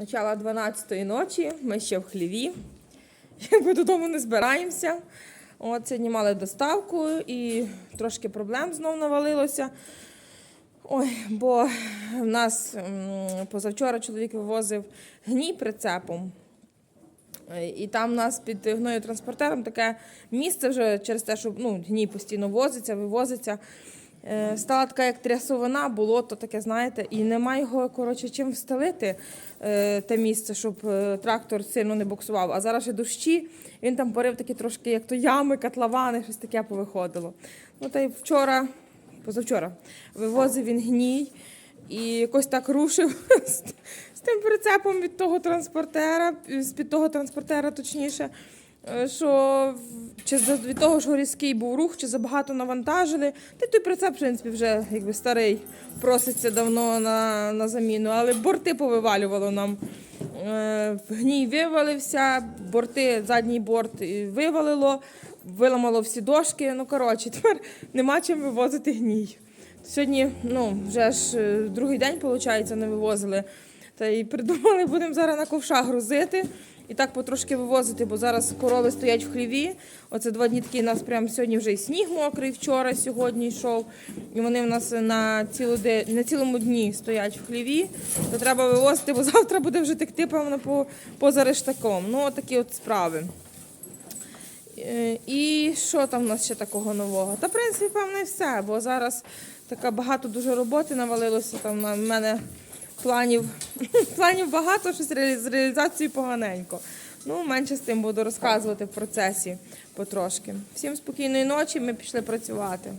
Начало 12-ї ночі, ми ще в хліві. Якби додому не збираємося. От сьогодні мали доставку і трошки проблем знов навалилося. Ой, бо в нас позавчора чоловік вивозив гній прицепом. І там у нас під гноєтранспортером таке місце вже через те, що ну, гній постійно возиться, вивозиться. Е, Стала така, як трясовина, болото таке, знаєте, і немає його коротше, чим встелити е, те місце, щоб е, трактор сильно не буксував. А зараз ще дощі, він там порив такі трошки, як то ями, котловани, щось таке повиходило. Ну та й вчора, позавчора, вивозив він гній і якось так рушив з, з тим прицепом від того транспортера, з-під того транспортера, точніше. Е, Що чи від того, що різкий був рух, чи забагато навантажили. Та той прицеп, в принципі, вже якби старий, проситься давно на, на заміну, але борти повивалювало нам. Е, Гній вивалився, борти, задній борт вивалило, виламало всі дошки. Ну, коротше, тепер нема чим вивозити гній. Сьогодні, ну, вже ж е, другий день, виходить, не вивозили. Та й придумали, будемо зараз на ковша грузити і так потрошки вивозити, бо зараз корови стоять в хліві. Оце два дні такі у нас прямо сьогодні вже і сніг мокрий, вчора, сьогодні йшов. І вони в нас на, цілу де, на цілому дні стоять в хліві. То треба вивозити, бо завтра буде вже текти, певно, по, поза рештаком. Ну, от такі от справи. Е, І що там у нас ще такого нового? Та, в принципі, певно, і все, бо зараз така багато дуже роботи навалилося. Там на мене планів, планів багато, щось з реалізацією поганенько. Ну, менше з тим буду розказувати в процесі потрошки. Всім спокійної ночі, ми пішли працювати.